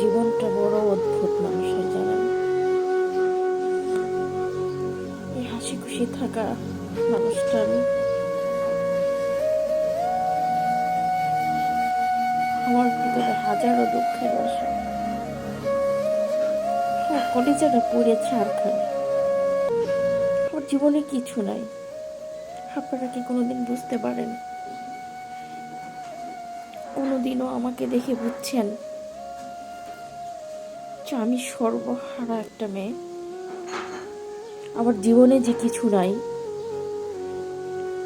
জীবনটা বড় অদ্ভুত মানুষের জানেন এই হাসি খুশি থাকা মানুষটা আমি আমার ভিতরে হাজারো দুঃখের বাসা আমার পড়েছে আর ছাড়খানে আমার জীবনে কিছু নাই। আপনারা কি কোনোদিন বুঝতে পারেন? কোনোদিনও আমাকে দেখে বুঝছেন? আমি সর্বহারা একটা মেয়ে। আমার জীবনে যে কিছু নাই,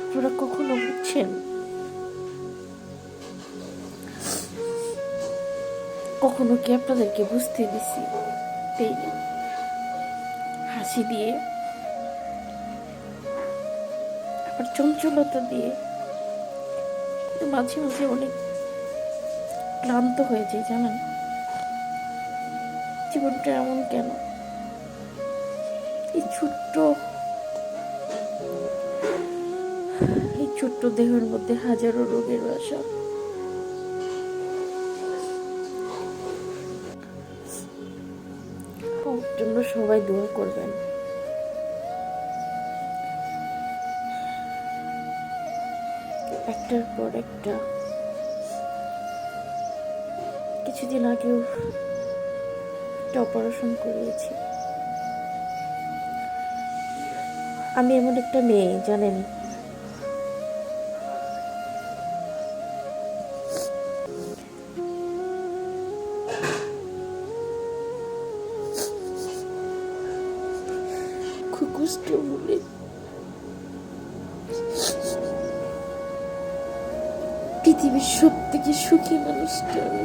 আপনারা কখনো বুঝছেন? কখনো কি আপনাদেরকে বুঝতে দিছি? হাসি দিয়ে, আবার চঞ্চলতা দিয়ে মাঝে মাঝে অনেক ক্লান্ত হয়ে যায়, জানেন? জীবনটা এমন কেন? এই ছোট্ট এই ছোট্ট দেহের মধ্যে হাজারো রোগের বাসা। জন্য সবাই দোয়া করবেন। একটার পর একটা। কিছুদিন আগেও একটা অপারেশন করিয়েছি। আমি এমন একটা মেয়ে, জানেন? খুব কষ্ট পৃথিবীর সব থেকে সুখী মানুষটা আমি।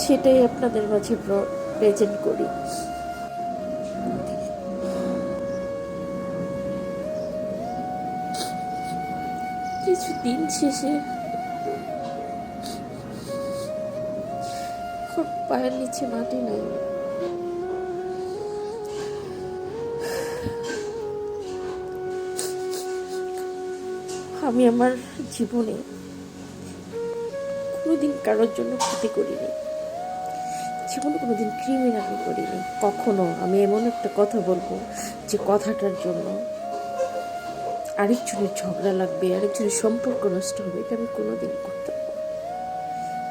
সেটাই আপনাদের মাঝে প্রেজেন্ট করি। কিছু দিন শেষে পায়ের নিচে মাটি নাই। আমি আমার জীবনে কোনোদিন কারোর জন্য ক্ষতি করিনি। জীবনে কোনোদিন ক্রিমিনালি করিনি। কখনো। আমি এমন একটা কথা বলব যে কথাটার জন্য আরেকজনের ঝগড়া লাগবে, আরেকজনের সম্পর্ক নষ্ট হবে, এটা আমি কোনোদিন করতাম না।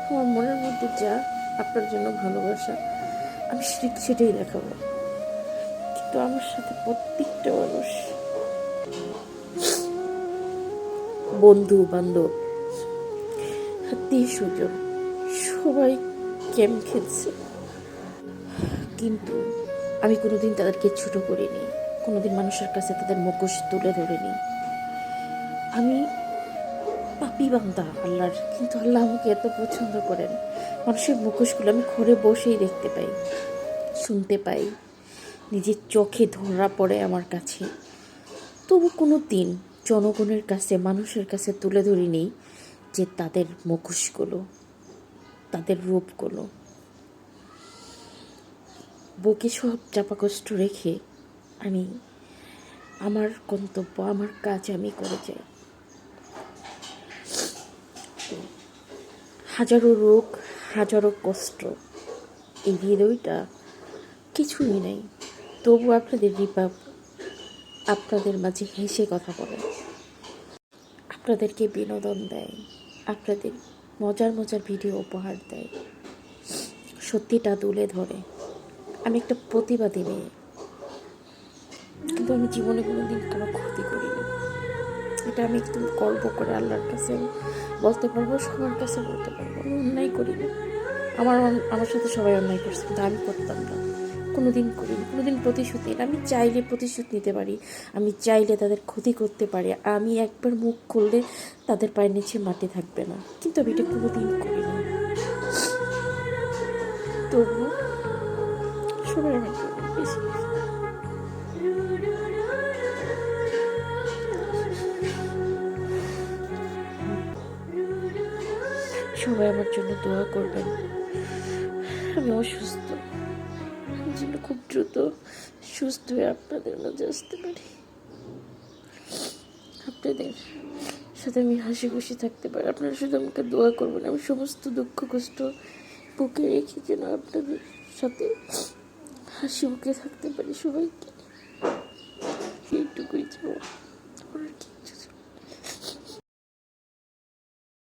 আমার মনের মধ্যে যা আপনার জন্য ভালোবাসা, আমি সেটাই দেখাবো। কিন্তু আমার সাথে প্রত্যেকটা মানুষ বন্ধু, বান্ধব, আত্মীয় সবাই গেম খেলছে। কিন্তু আমি কোনোদিন তাদেরকে ছোট করিনি। কোনোদিন মানুষের কাছে তাদের মুখোশ তুলে ধরিনি। আমি পাপি বান্দা আল্লাহর, কিন্তু আল্লাহ আমাকে এত পছন্দ করেন। মানুষের মুখোশগুলো আমি ঘরে বসেই দেখতে পাই, শুনতে পাই। নিজের চোখে ধরা পড়ে আমার কাছে। তবু কোনো দিন জনগণের কাছে, মানুষের কাছে তুলে ধরিনি যে তাদের মুখোশগুলো, তাদের রূপগুলো। বুকে সব চাপা কষ্ট রেখে আমি আমার গন্তব্য, আমার কাজ আমি করে যাই। হাজারো রোগ, হাজারো কষ্ট, এই হৃদয়টা কিছুই নেই। তবু আপনাদের রিপাব আপনাদের মাঝে হেসে কথা বলে। আপনাদেরকে বিনোদন দেয়, আপনাদের মজার মজার ভিডিও উপহার দেয়। সত্যিটা তুলে ধরে। আমি একটা প্রতিবাদী মেয়ে। কিন্তু আমি জীবনে কোনো দিন কারও ক্ষতি করিনি। এটা আমি একদম গর্ব করে আল্লাহর কাছে বলতে পারব, সবার কাছে বলতে পারব। আমি অন্যায় করিনি। আমার আমার সাথে সবাই অন্যায় করছে, কিন্তু আমি করতাম না। কোনো দিন করিনি, কোনোদিন প্রতিশোধ নিই না। আমি চাইলে প্রতিশোধ নিতে পারি, আমি চাইলে তাদের ক্ষতি করতে পারি। আমি একবার মুখ খুললে তাদের পায়ের নিচে মাটি থাকবে না। কিন্তু আমি এটা কোনোদিন করিনি। তবু সবাই জন্য বেশি সবাই আমার জন্য দোয়া করবেন। আমি অসুস্থ। আমি যেন খুব দ্রুত সুস্থ হয়ে আপনাদের মাঝে আসতে পারি। আপনাদের সাথে আমি হাসি খুশি থাকতে পারি। আপনারা শুধু আমাকে দোয়া করবেন। আমি সমস্ত দুঃখ কষ্ট বুকে রেখে যেন আপনাদের সাথে হাসি মুখে থাকতে পারি সবাইকে। এইটুকুই চাওয়া।